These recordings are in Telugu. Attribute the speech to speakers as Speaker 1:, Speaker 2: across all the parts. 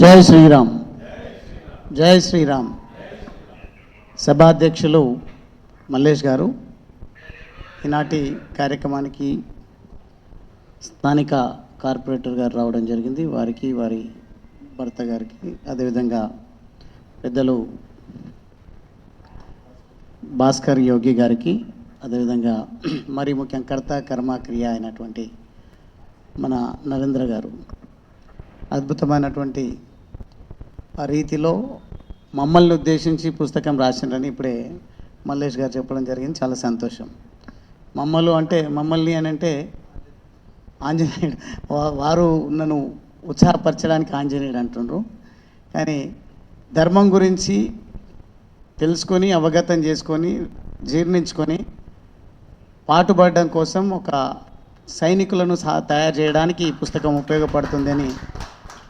Speaker 1: జై శ్రీరామ్. జై శ్రీరామ్. సభాధ్యక్షులు మల్లేష్ గారు ఈనాటి కార్యక్రమానికి స్థానిక కార్పొరేటర్ గారు రావడం జరిగింది. వారికి వారి భర్త గారికి అదేవిధంగా పెద్దలు భాస్కర్ యోగి గారికి అదేవిధంగా మరి ముఖ్యం కర్త కర్మ క్రియ అయినటువంటి మన నరేంద్ర గారు. అద్భుతమైనటువంటి రీతిలో మమ్మల్ని ఉద్దేశించి పుస్తకం రాసిండ్రని ఇప్పుడే మల్లేష్ గారు చెప్పడం జరిగింది. చాలా సంతోషం. మమ్మల్ని అంటే మమ్మల్ని అని అంటే ఆంజనేయుడు వారు నన్ను ఉత్సాహపరచడానికి ఆంజనేయుడు అంటుండ్రు. కానీ ధర్మం గురించి తెలుసుకొని అవగతం చేసుకొని జీర్ణించుకొని పాటుపడడం కోసం ఒక సైనికులను సా తయారు చేయడానికి ఈ పుస్తకం ఉపయోగపడుతుందని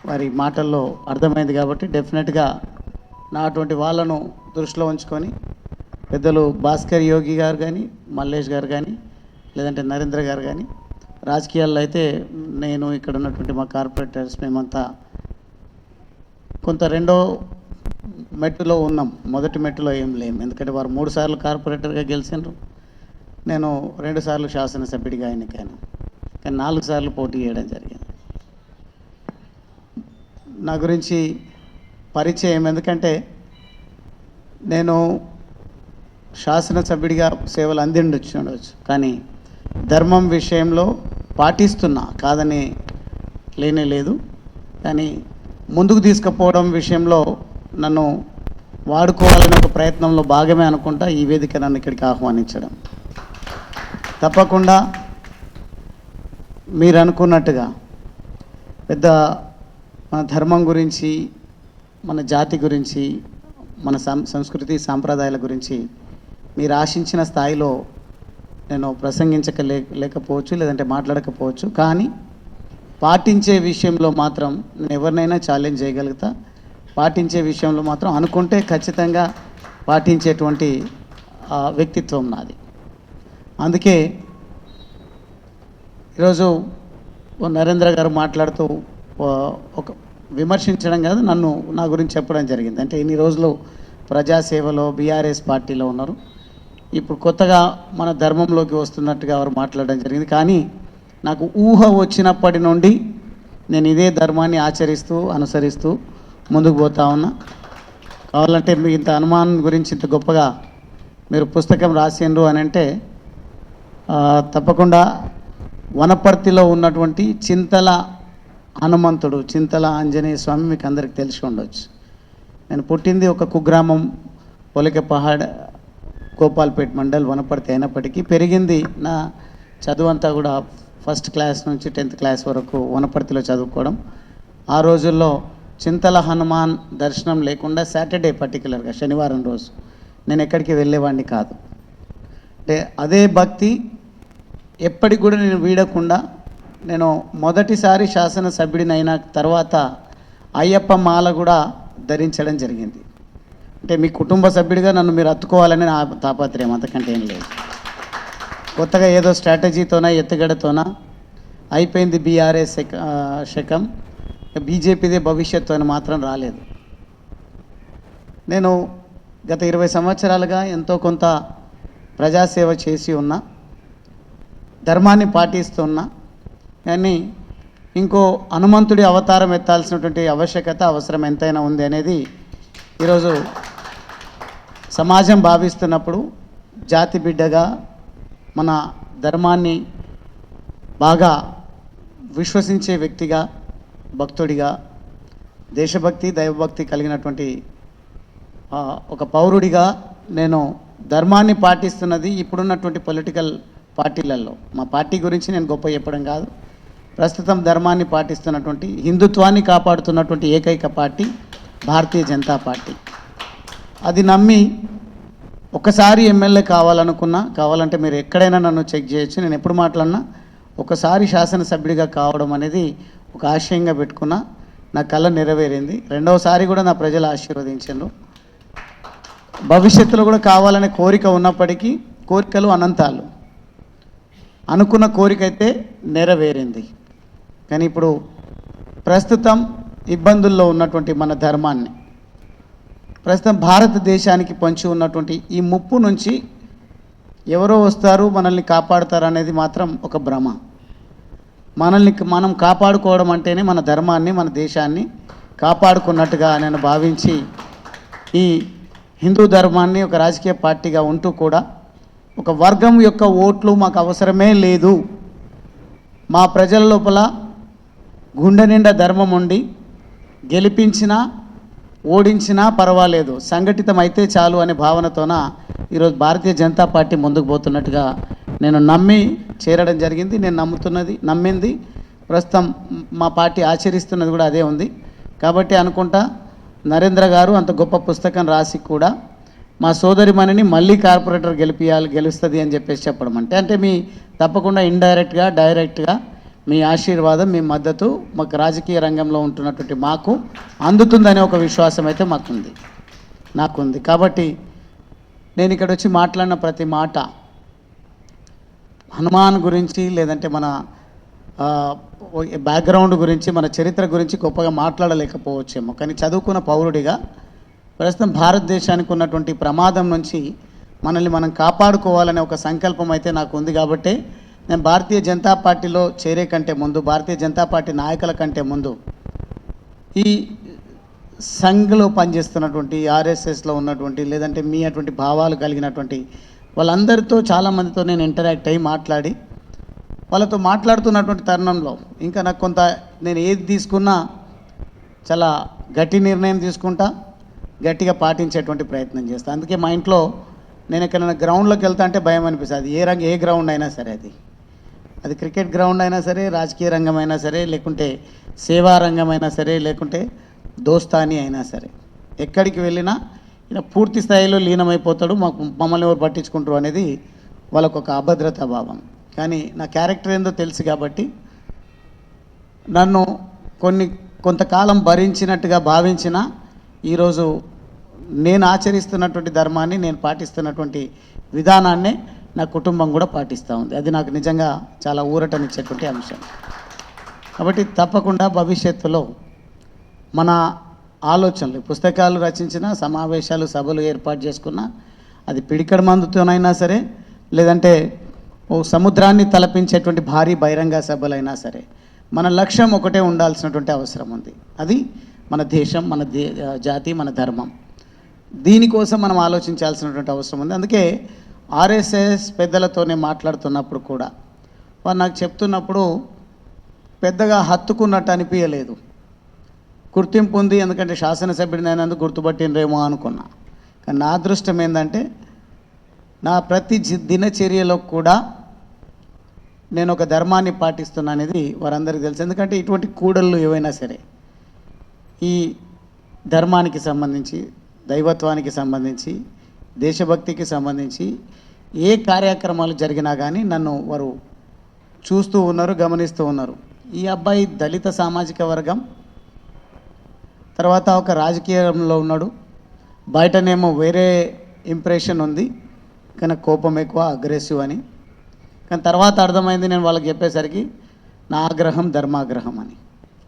Speaker 1: వారి మాటల్లో అర్థమైంది కాబట్టి డెఫినెట్గా నా అటువంటి వాళ్ళను దృష్టిలో ఉంచుకొని పెద్దలు భాస్కర్ యోగి గారు కానీ మల్లేష్ గారు కానీ లేదంటే నరేంద్ర గారు కానీ రాజకీయాల్లో అయితే నేను ఇక్కడ ఉన్నటువంటి మా కార్పొరేటర్స్ మేమంతా కొంత రెండో మెట్టులో ఉన్నాం. మొదటి మెట్టులో ఏం లేం. ఎందుకంటే వారు మూడు సార్లు కార్పొరేటర్గా గెలిచిండ్రు. నేను రెండు సార్లు శాసనసభ్యుడిగా ఎన్నికాను. కానీ నాలుగు సార్లు పోటీ చేయడం జరిగింది. నా గురించి పరిచయం. ఎందుకంటే నేను శాసనసభ్యుడిగా సేవలు అందిండొచ్చు ఉండవచ్చు కానీ ధర్మం విషయంలో పాటిస్తున్నా కాదని లేనే లేదు. కానీ ముందుకు తీసుకుపోవడం విషయంలో నన్ను వాడుకోవాలనే ఒక ప్రయత్నంలో భాగమే అనుకుంటా ఈ వేదిక నన్ను ఇక్కడికి ఆహ్వానించడం. తప్పకుండా మీరు అనుకున్నట్టుగా పెద్ద మన ధర్మం గురించి మన జాతి గురించి మన సం సంస్కృతి సాంప్రదాయాల గురించి మీరు ఆశించిన స్థాయిలో నేను ప్రసంగించకలే లేకపోవచ్చు లేదంటే మాట్లాడకపోవచ్చు. కానీ పాటించే విషయంలో మాత్రం నేను ఎవరినైనా ఛాలెంజ్ చేయగలుగుతా. పాటించే విషయంలో మాత్రం అనుకుంటే ఖచ్చితంగా పాటించేటువంటి ఆ, వ్యక్తిత్వం నాది. అందుకే ఈరోజు ఓ నరేంద్ర గారు మాట్లాడుతూ ఒక విమర్శించడం కాదు నన్ను నా గురించి చెప్పడం జరిగింది. అంటే ఇన్ని రోజులు ప్రజాసేవలో బీఆర్ఎస్ పార్టీలో ఉన్నారు. ఇప్పుడు కొత్తగా మన ధర్మంలోకి వస్తున్నట్టుగా వారు మాట్లాడడం జరిగింది. కానీ నాకు ఊహ వచ్చినప్పటి నుండి నేను ఇదే ధర్మాన్ని ఆచరిస్తూ అనుసరిస్తూ ముందుకు పోతా ఉన్నా. కావాలంటే మీ ఇంత అనుమానం గురించి ఇంత గొప్పగా మీరు పుస్తకం రాసిండ్రు అని అంటే తప్పకుండా వనపర్తిలో ఉన్నటువంటి చింతల హనుమంతుడు చింతల ఆంజనేయ స్వామి మీకు అందరికి తెలిసి ఉండొచ్చు నేను పుట్టింది ఒక కుగ్రామం పొలిక పహాడ్ గోపాల్పేట్ మండల్ వనపర్తి అయినప్పటికీ పెరిగింది నా చదువంతా కూడా ఫస్ట్ క్లాస్ నుంచి టెన్త్ క్లాస్ వరకు వనపర్తిలో చదువుకోవడం. ఆ రోజుల్లో చింతల హనుమాన్ దర్శనం లేకుండా సాటర్డే పర్టికులర్గా శనివారం రోజు నేను ఎక్కడికి వెళ్ళేవాడిని కాదు. అంటే అదే భక్తి ఎప్పటికి కూడా నేను వీడకుండా నేను మొదటిసారి శాసనసభ్యుడినైన తర్వాత అయ్యప్ప మాల కూడా ధరించడం జరిగింది. అంటే మీ కుటుంబ సభ్యుడిగా నన్ను మీరు అత్తుకోవాలని నా తాపత్రయం. అంతకంటే ఏం లేదు. కొత్తగా ఏదో స్ట్రాటజీతోనా ఎత్తుగడతోనా అయిపోయింది బీఆర్ఎస్ శక- శకం. బీజేపీదే భవిష్యత్తు అని మాత్రం రాలేదు. నేను గత ఇరవై సంవత్సరాలుగా ఎంతో కొంత ప్రజాసేవ చేసి ఉన్నా ధర్మాన్ని పాటిస్తున్నా కానీ ఇంకో హనుమంతుడి అవతారం ఎత్తాల్సినటువంటి ఆవశ్యకత అవసరం ఎంతైనా ఉంది అనేది ఈరోజు సమాజం భావిస్తున్నప్పుడు జాతి బిడ్డగా మన ధర్మాన్ని బాగా విశ్వసించే వ్యక్తిగా భక్తుడిగా దేశభక్తి దైవభక్తి కలిగినటువంటి ఒక పౌరుడిగా నేను ధర్మాన్ని పాటిస్తున్నది ఇప్పుడున్నటువంటి పొలిటికల్ పార్టీలలో. మా పార్టీ గురించి నేను గొప్ప చెప్పడం కాదు. ప్రస్తుతం ధర్మాన్ని పాటిస్తున్నటువంటి హిందుత్వాన్ని కాపాడుతున్నటువంటి ఏకైక పార్టీ భారతీయ జనతా పార్టీ. అది నమ్మి ఒకసారి ఎమ్మెల్యే కావాలనుకున్నా కావాలంటే మీరు ఎక్కడైనా నన్ను చెక్ చేయొచ్చు నేను ఎప్పుడు మాట్లాడినా ఒకసారి శాసనసభ్యుడిగా కావడం అనేది ఒక ఆశయంగా పెట్టుకున్నా నా కళ నెరవేరింది. రెండవసారి కూడా నా ప్రజలు ఆశీర్వదించారు భవిష్యత్తులో కూడా కావాలనే కోరిక ఉన్నప్పటికీ కోరికలు అనంతాలు. అనుకున్న కోరిక అయితే నెరవేరింది. కానీ ఇప్పుడు ప్రస్తుతం ఇబ్బందుల్లో ఉన్నటువంటి మన ధర్మాన్ని ప్రస్తుతం భారతదేశానికి పంచి ఉన్నటువంటి ఈ ముప్పు నుంచి ఎవరో వస్తారు మనల్ని కాపాడుతారు అనేది మాత్రం ఒక భ్రమ. మనల్ని మనం కాపాడుకోవడం అంటేనే మన ధర్మాన్ని మన దేశాన్ని కాపాడుకున్నట్టుగా నేను భావించి ఈ హిందూ ధర్మాన్ని ఒక రాజకీయ పార్టీగా ఉంటూ కూడా ఒక వర్గం యొక్క ఓట్లు మాకు అవసరమే లేదు. మా ప్రజల లోపల గుండె నిండా ధర్మం ఉండి గెలిపించినా ఓడించినా పర్వాలేదు. సంఘటితం అయితే చాలు అనే భావనతోన ఈరోజు భారతీయ జనతా పార్టీ ముందుకు పోతున్నట్టుగా నేను నమ్మి చేరడం జరిగింది. నేను నమ్ముతున్నది నమ్మింది. ప్రస్తుతం మా పార్టీ ఆచరిస్తున్నది కూడా అదే ఉంది. కాబట్టి అనుకుంటా నరేంద్ర గారు అంత గొప్ప పుస్తకం రాసి కూడా మా సోదరిమణిని మళ్ళీ కార్పొరేటర్ గెలిపియాలి గెలుస్తుంది అని చెప్పేసి చెప్పడం అంటే అంటే మీ తప్పకుండా ఇండైరెక్ట్గా డైరెక్ట్గా మీ ఆశీర్వాదం మీ మద్దతు మాకు రాజకీయ రంగంలో ఉంటున్నటువంటి మాకు అందుతుందనే ఒక విశ్వాసం అయితే మాకుంది. నాకుంది. కాబట్టి నేను ఇక్కడ వచ్చి మాట్లాడిన ప్రతి మాట హనుమాన్ గురించి లేదంటే మన బ్యాక్గ్రౌండ్ గురించి మన చరిత్ర గురించి గొప్పగా మాట్లాడలేకపోవచ్చేమో. కానీ చదువుకున్న పౌరుడిగా ప్రస్తుతం భారతదేశానికి ఉన్నటువంటి ప్రమాదం నుంచి మనల్ని మనం కాపాడుకోవాలనే ఒక సంకల్పం అయితే నాకు ఉంది. కాబట్టి నేను భారతీయ జనతా పార్టీలో చేరే కంటే ముందు భారతీయ జనతా పార్టీ నాయకుల కంటే ముందు ఈ సంఘ్లో పనిచేస్తున్నటువంటి ఆర్ఎస్ఎస్లో ఉన్నటువంటి లేదంటే మీ అటువంటి భావాలు కలిగినటువంటి వాళ్ళందరితో చాలామందితో నేను ఇంటరాక్ట్ అయ్యి మాట్లాడి వాళ్ళతో మాట్లాడుతున్నటువంటి తరుణంలో ఇంకా నాకు కొంత నేను ఏది తీసుకున్నా చాలా గట్టి నిర్ణయం తీసుకుంటా గట్టిగా పాటించేటువంటి ప్రయత్నం చేస్తాను అందుకే మా ఇంట్లో నేను ఎక్కడైనా గ్రౌండ్లోకి వెళ్తా అంటే భయం అనిపిస్తుంది. ఏ రంగు ఏ గ్రౌండ్ అయినా సరే అది. అది క్రికెట్ గ్రౌండ్ అయినా సరే రాజకీయ రంగం అయినా సరే లేకుంటే సేవా రంగం అయినా సరే లేకుంటే దోస్తాని అయినా సరే. ఎక్కడికి వెళ్ళినా ఇలా పూర్తి స్థాయిలో లీనమైపోతాడు. మాకు మమ్మల్ని ఎవరు పట్టించుకుంటారు అనేది వాళ్ళకు ఒక అభద్రతా భావం. కానీ నా క్యారెక్టర్ ఏందో తెలుసు కాబట్టి నన్ను కొన్ని కొంతకాలం భరించినట్టుగా భావించిన ఈరోజు నేను ఆచరిస్తున్నటువంటి ధర్మాన్ని నేను పాటిస్తున్నటువంటి విధానాన్నే నా కుటుంబం కూడా పాటిస్తూ ఉంది. అది నాకు నిజంగా చాలా ఊరటనిచ్చేటువంటి అంశం. కాబట్టి తప్పకుండా భవిష్యత్తులో మన ఆలోచనలు పుస్తకాలు రచించిన సమావేశాలు సభలు ఏర్పాటు చేసుకున్న అది పిడికడ మందుతోనైనా సరే లేదంటే ఓ సముద్రాన్ని తలపించేటువంటి భారీ బహిరంగ సభలైనా సరే మన లక్ష్యం ఒకటే ఉండాల్సినటువంటి అవసరం ఉంది. అది మన దేశం మన దే జాతి మన ధర్మం. దీనికోసం మనం ఆలోచించాల్సినటువంటి అవసరం ఉంది. అందుకే ఆర్ఎస్ఎస్ పెద్దలతో నేను మాట్లాడుతున్నప్పుడు కూడా వారు నాకు చెప్తున్నప్పుడు పెద్దగా హత్తుకున్నట్టు అనిపించలేదు. గుర్తింపు ఉంది ఎందుకంటే శాసనసభ్యుడిని అయినందుకు గుర్తుపట్టినరేమో అనుకున్నా. కానీ నా అదృష్టం ఏంటంటే నా ప్రతి దినచర్యలో కూడా నేను ఒక ధర్మాన్ని పాటిస్తున్నా అనేది వారందరికీ తెలుసు. ఎందుకంటే ఇటువంటి కూడళ్ళు ఏవైనా సరే ఈ ధర్మానికి సంబంధించి దైవత్వానికి సంబంధించి దేశభక్తికి సంబంధించి ఏ కార్యక్రమాలు జరిగినా కానీ నన్ను వారు చూస్తూ ఉన్నారు గమనిస్తూ ఉన్నారు. ఈ అబ్బాయి దళిత సామాజిక వర్గం. తర్వాత ఒక రాజకీయంలో ఉన్నాడు. బయటనేమో వేరే ఇంప్రెషన్ ఉంది. కానీ కోపం ఎక్కువ అగ్రెసివ్ అని. కానీ తర్వాత అర్థమైంది నేను వాళ్ళకి చెప్పేసరికి నా ఆగ్రహం ధర్మాగ్రహం అని.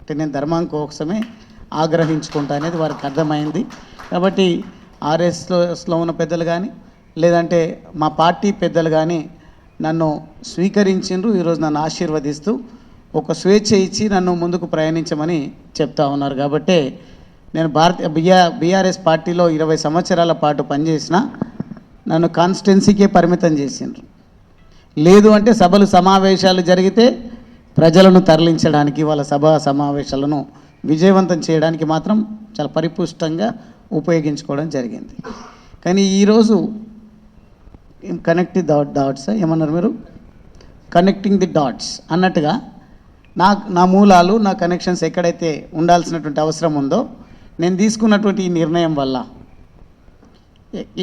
Speaker 1: అంటే నేను ధర్మం కోసమే ఆగ్రహించుకుంటా అనేది వారికి అర్థమైంది. కాబట్టి ఆర్ఎస్లో ఉన్న పెద్దలు కానీ లేదంటే మా పార్టీ పెద్దలు కానీ నన్ను స్వీకరించిండ్రు. ఈరోజు నన్ను ఆశీర్వదిస్తూ ఒక స్వేచ్ఛ ఇచ్చి నన్ను ముందుకు ప్రయాణించమని చెప్తా ఉన్నారు. కాబట్టి నేను భారతీయ బిఆర్ బీఆర్ఎస్ పార్టీలో ఇరవై సంవత్సరాల పాటు పనిచేసిన నన్ను కాన్స్టిట్యున్సీకే పరిమితం చేసిండ్రు. లేదు అంటే సభలు సమావేశాలు జరిగితే ప్రజలను తరలించడానికి వాళ్ళ సభ సమావేశాలను విజయవంతం చేయడానికి మాత్రం చాలా పరిపుష్టంగా ఉపయోగించుకోవడం జరిగింది. కానీ ఈరోజు కనెక్ట్ ది డాట్ డాట్స్ ఏమన్నారు మీరు? కనెక్టింగ్ ది డాట్స్ అన్నట్టుగా నా నా మూలాలు నా కనెక్షన్స్ ఎక్కడైతే ఉండాల్సినటువంటి అవసరం ఉందో నేను తీసుకున్నటువంటి ఈ నిర్ణయం వల్ల.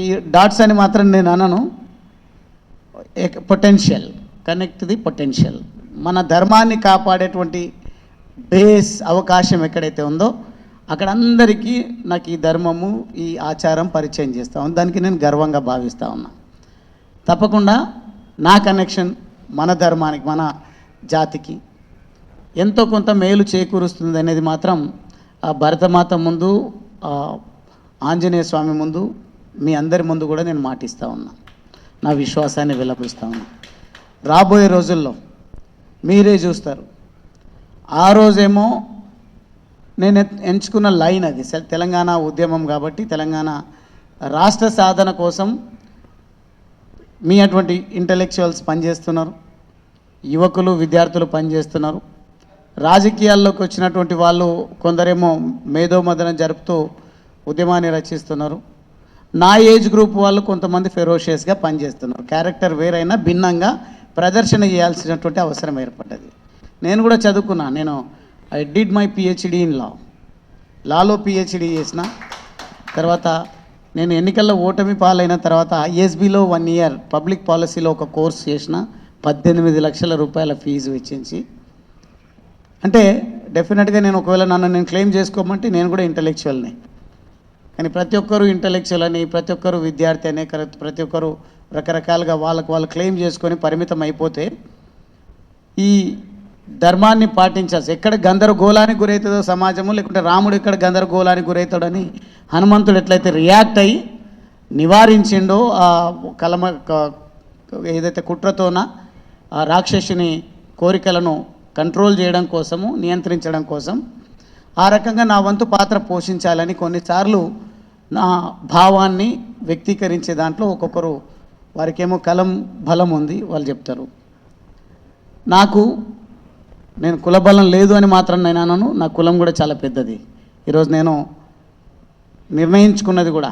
Speaker 1: ఈ డాట్స్ అని మాత్రం నేను అనను. పొటెన్షియల్ కనెక్ట్ ది పొటెన్షియల్ మన ధర్మాన్ని కాపాడేటువంటి బేస్ అవకాశం ఎక్కడైతే ఉందో అక్కడ అందరికీ నాకు ఈ ధర్మము ఈ ఆచారం పరిచయం చేస్తా ఉంది దానికి నేను గర్వంగా భావిస్తూ ఉన్నా. తప్పకుండా నా కనెక్షన్ మన ధర్మానికి మన జాతికి ఎంతో కొంత మేలు చేకూరుస్తుంది అనేది మాత్రం భరతమాత ముందు ఆంజనేయ స్వామి ముందు మీ అందరి ముందు కూడా నేను మాటిస్తూ ఉన్నా. నా విశ్వాసాన్ని విలపిస్తూ ఉన్నా. రాబోయే రోజుల్లో మీరే చూస్తారు. ఆ రోజేమో నేను ఎంచుకున్న లైన్ అది. తెలంగాణ ఉద్యమం కాబట్టి తెలంగాణ రాష్ట్ర సాధన కోసం మీ అటువంటి ఇంటలెక్చువల్స్ పనిచేస్తున్నారు. యువకులు విద్యార్థులు పనిచేస్తున్నారు. రాజకీయాల్లోకి వచ్చినటువంటి వాళ్ళు కొందరేమో మేధోమదనం జరుపుతూ ఉద్యమాన్ని రచిస్తున్నారు. నా ఏజ్ గ్రూప్ వాళ్ళు కొంతమంది ఫెరోషియస్గా పనిచేస్తున్నారు. క్యారెక్టర్ వేరైనా భిన్నంగా ప్రదర్శన చేయాల్సినటువంటి అవసరం ఏర్పడ్డది. నేను కూడా చదువుకున్నా. నేను I did my PhD in law Lalo PhD చేసిన. తర్వాత నేను ఎన్నికల్లో ఓటమి పాలైన తర్వాత ఐఎస్బిలో వన్ ఇయర్ పబ్లిక్ పాలసీలో ఒక కోర్స్ చేసిన. పద్దెనిమిది లక్షల రూపాయల ఫీజు వెచ్చించి. అంటే డెఫినెట్గా నేను ఒకవేళ నన్ను నేను క్లెయిమ్ చేసుకోమంటే నేను కూడా ఇంటలెక్చువల్ని కానీ ప్రతి ఒక్కరు ఇంటలెక్చువల్ అని ప్రతి ఒక్కరు విద్యార్థి అనే ప్రతి ఒక్కరు రకరకాలుగా వాళ్ళకు వాళ్ళు క్లెయిమ్ చేసుకొని పరిమితం అయిపోతే ఈ ధర్మాన్ని పాటించాల్సి ఎక్కడ గందరగోళానికి గురవుతుందో సమాజము లేకుంటే రాముడు ఎక్కడ గందరగోళానికి గురవుతాడని హనుమంతుడు ఎట్లయితే రియాక్ట్ అయ్యి నివారించిండో ఆ కలమ ఏదైతే కుట్రతోన ఆ రాక్షసుని కోరికలను కంట్రోల్ చేయడం కోసము నియంత్రించడం కోసం ఆ రకంగా నా వంతు పాత్ర పోషించాలని కొన్నిసార్లు నా భావాన్ని వ్యక్తీకరించే దాంట్లో ఒక్కొక్కరు వారికేమో కలం బలం ఉంది వాళ్ళు చెప్తారు. నాకు నేను కులబలం లేదు అని మాత్రం నేను అనను. నా కులం కూడా చాలా పెద్దది. ఈరోజు నేను నిర్ణయించుకున్నది కూడా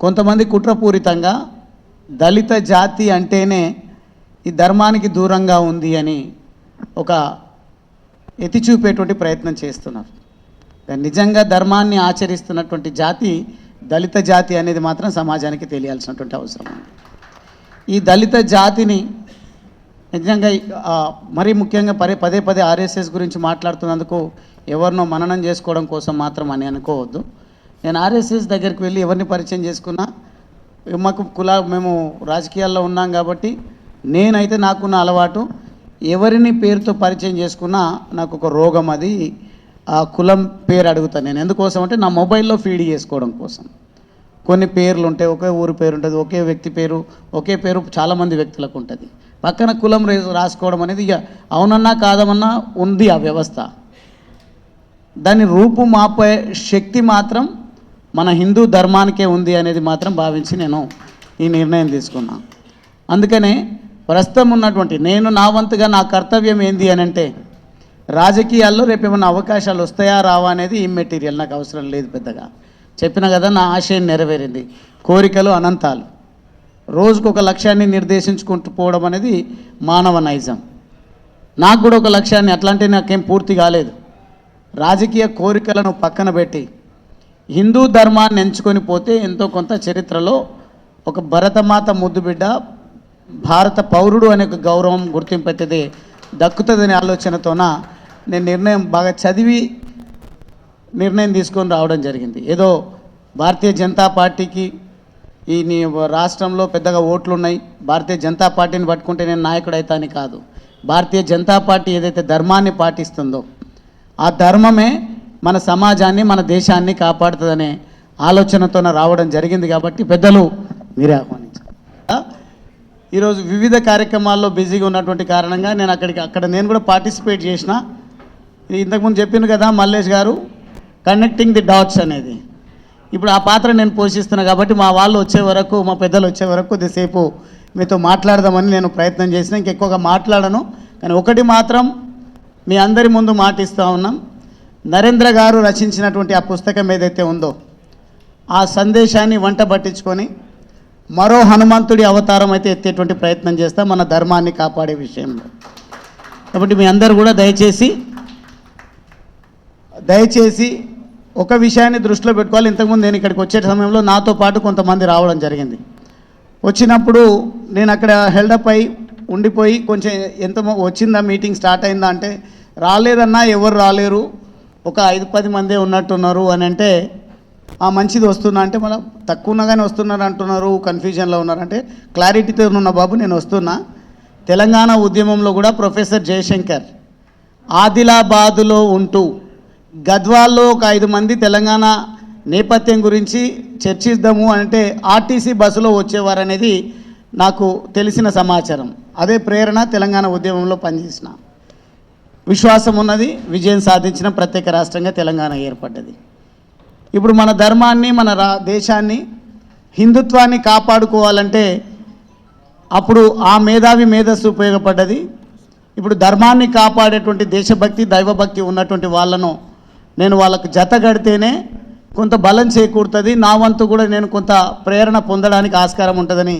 Speaker 1: కొంతమంది కుట్రపూరితంగా దళిత జాతి అంటేనే ఈ ధర్మానికి దూరంగా ఉంది అని ఒక ఎత్తి చూపేటువంటి ప్రయత్నం చేస్తున్నారు. నిజంగా ధర్మాన్ని ఆచరిస్తున్నటువంటి జాతి దళిత జాతి అనేది మాత్రం సమాజానికి తెలియాల్సినటువంటి అవసరం ఉంది. ఈ దళిత జాతిని నిజంగా మరీ ముఖ్యంగా పదే పదే పదే ఆర్ఎస్ఎస్ గురించి మాట్లాడుతున్నందుకు ఎవరినో మననం చేసుకోవడం కోసం మాత్రం అని అనుకోవద్దు. నేను ఆర్ఎస్ఎస్ దగ్గరికి వెళ్ళి ఎవరిని పరిచయం చేసుకున్నా మాకు కుల మేము రాజకీయాల్లో ఉన్నాం కాబట్టి నేనైతే నాకున్న అలవాటు ఎవరిని పేరుతో పరిచయం చేసుకున్నా నాకు ఒక రోగం అది ఆ కులం పేరు అడుగుతాను నేను ఎందుకోసం అంటే నా మొబైల్లో ఫీడ్ చేసుకోవడం కోసం. కొన్ని పేర్లు ఉంటాయి ఒకే ఊరి పేరు ఉంటుంది ఒకే వ్యక్తి పేరు ఒకే పేరు చాలామంది వ్యక్తులకు ఉంటుంది. పక్కన కులం రాసుకోవడం అనేది ఇక అవునన్నా కాదమన్నా ఉంది ఆ వ్యవస్థ. దాని రూపు మాపే శక్తి మాత్రం మన హిందూ ధర్మానికే ఉంది అనేది మాత్రం భావించి నేను ఈ నిర్ణయం తీసుకున్నా. అందుకనే ప్రస్తుతం ఉన్నటువంటి నేను నా వంతుగా నా కర్తవ్యం ఏంది అని అంటే రాజకీయాల్లో రేపు ఏమైనా అవకాశాలు వస్తాయా రావా అనేది ఈ మెటీరియల్ నాకు అవసరం లేదు పెద్దగా. చెప్పిన కదా నా ఆశయం నెరవేరింది. కోరికలు అనంతాలు. రోజుకు ఒక లక్ష్యాన్ని నిర్దేశించుకుంటూ పోవడం అనేది మానవ నైజం నాకు కూడా ఒక లక్ష్యాన్ని అట్లాంటి నాకేం పూర్తి కాలేదు. రాజకీయ కోరికలను పక్కన పెట్టి హిందూ ధర్మాన్ని ఎంచుకొని పోతే ఎంతో కొంత చరిత్రలో ఒక భరతమాత ముద్దు బిడ్డ భారత పౌరుడు అనే ఒక గౌరవం గుర్తింపు అయితే దక్కుతుందనే ఆలోచనతోన నేను నిర్ణయం బాగా చదివి నిర్ణయం తీసుకొని రావడం జరిగింది. ఏదో భారతీయ జనతా పార్టీకి ఈ నీ రాష్ట్రంలో పెద్దగా ఓట్లు ఉన్నాయి భారతీయ జనతా పార్టీని పట్టుకుంటే నేను నాయకుడు అవుతాను కాదు. భారతీయ జనతా పార్టీ ఏదైతే ధర్మాన్ని పాటిస్తుందో ఆ ధర్మమే మన సమాజాన్ని మన దేశాన్ని కాపాడుతుందనే ఆలోచనతో రావడం జరిగింది కాబట్టి పెద్దలు మీరే ఆహ్వానించారు ఈరోజు వివిధ కార్యక్రమాల్లో బిజీగా ఉన్నటువంటి కారణంగా నేను అక్కడికి అక్కడ నేను కూడా పార్టిసిపేట్ చేసిన. ఇంతకుముందు చెప్పింది కదా మల్లేష్ గారు కనెక్టింగ్ ది డాట్స్ అనేది. ఇప్పుడు ఆ పాత్ర నేను పోషిస్తున్నా కాబట్టి మా వాళ్ళు వచ్చే వరకు మా పెద్దలు వచ్చే వరకు కొద్దిసేపు మీతో మాట్లాడదామని నేను ప్రయత్నం చేసిన. ఇంకెక్కువగా మాట్లాడను. కానీ ఒకటి మాత్రం మీ అందరి ముందు మాటిస్తూ ఉన్నాం. నరేంద్ర గారు రచించినటువంటి ఆ పుస్తకం ఏదైతే ఉందో ఆ సందేశాన్ని వంట పట్టించుకొని మరో హనుమంతుడి అవతారం అయితే ఎత్తేటువంటి ప్రయత్నం చేస్తాం మన ధర్మాన్ని కాపాడే విషయంలో. కాబట్టి మీ అందరు కూడా దయచేసి దయచేసి ఒక విషయాన్ని దృష్టిలో పెట్టుకోవాలి. ఇంతకుముందు నేను ఇక్కడికి వచ్చే సమయంలో నాతో పాటు కొంతమంది రావడం జరిగింది. వచ్చినప్పుడు నేను అక్కడ హెల్డప్ అయి ఉండిపోయి కొంచెం ఎంత వచ్చిందా మీటింగ్ స్టార్ట్ అయిందా అంటే రాలేదన్నా ఎవరు రాలేరు? ఒక ఐదు పది మందే ఉన్నట్టున్నారు అని అంటే ఆ మంచిది వస్తున్నా అంటే మళ్ళీ తక్కువ ఉన్నగానే వస్తున్నారు అంటున్నారు కన్ఫ్యూజన్లో ఉన్నారంటే క్లారిటీతో ఉన్న బాబు నేను వస్తున్నా. తెలంగాణ ఉద్యమంలో కూడా ప్రొఫెసర్ జయశంకర్ ఆదిలాబాదులో ఉంటూ గద్వాల్లో ఒక ఐదు మంది తెలంగాణ నేపథ్యం గురించి చర్చిద్దాము అంటే ఆర్టీసీ బస్సులో వచ్చేవారు అనేది నాకు తెలిసిన సమాచారం. అదే ప్రేరణ తెలంగాణ ఉద్యమంలో పనిచేసిన. విశ్వాసం ఉన్నది విజయం సాధించిన ప్రత్యేక రాష్ట్రంగా తెలంగాణ ఏర్పడ్డది. ఇప్పుడు మన ధర్మాన్ని మన రా దేశాన్ని హిందుత్వాన్ని కాపాడుకోవాలంటే అప్పుడు ఆ మేధావి మేధస్సు ఉపయోగపడ్డది. ఇప్పుడు ధర్మాన్ని కాపాడేటువంటి దేశభక్తి దైవభక్తి ఉన్నటువంటి వాళ్ళను నేను వాళ్ళకు జత గడితేనే కొంత బలం చేకూరుతుంది. నా వంతు కూడా నేను కొంత ప్రేరణ పొందడానికి ఆస్కారం ఉంటుందని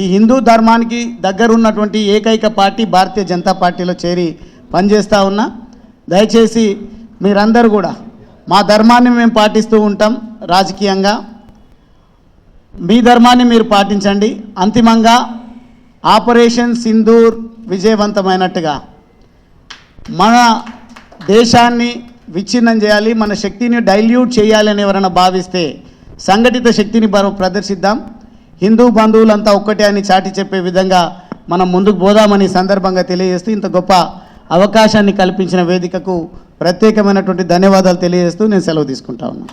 Speaker 1: ఈ హిందూ ధర్మానికి దగ్గరున్నటువంటి ఏకైక పార్టీ భారతీయ జనతా పార్టీలో చేరి పనిచేస్తూ ఉన్నా. దయచేసి మీరందరూ కూడా మా ధర్మాన్ని మేము పాటిస్తూ ఉంటాం రాజకీయంగా. మీ ధర్మాన్ని మీరు పాటించండి. అంతిమంగా ఆపరేషన్ సింధూర్ విజయవంతమైనట్టుగా మన దేశాన్ని విచ్ఛిన్నం చేయాలి మన శక్తిని డైల్యూట్ చేయాలి అని ఎవరైనా భావిస్తే సంఘటిత శక్తిని మనం ప్రదర్శిద్దాం. హిందూ బంధువులంతా ఒక్కటే అని చాటి చెప్పే విధంగా మనం ముందుకు పోదామని సందర్భంగా తెలియజేస్తూ ఇంత గొప్ప అవకాశాన్ని కల్పించిన వేదికకు ప్రత్యేకమైనటువంటి ధన్యవాదాలు తెలియజేస్తూ నేను సెలవు తీసుకుంటా ఉన్నాను.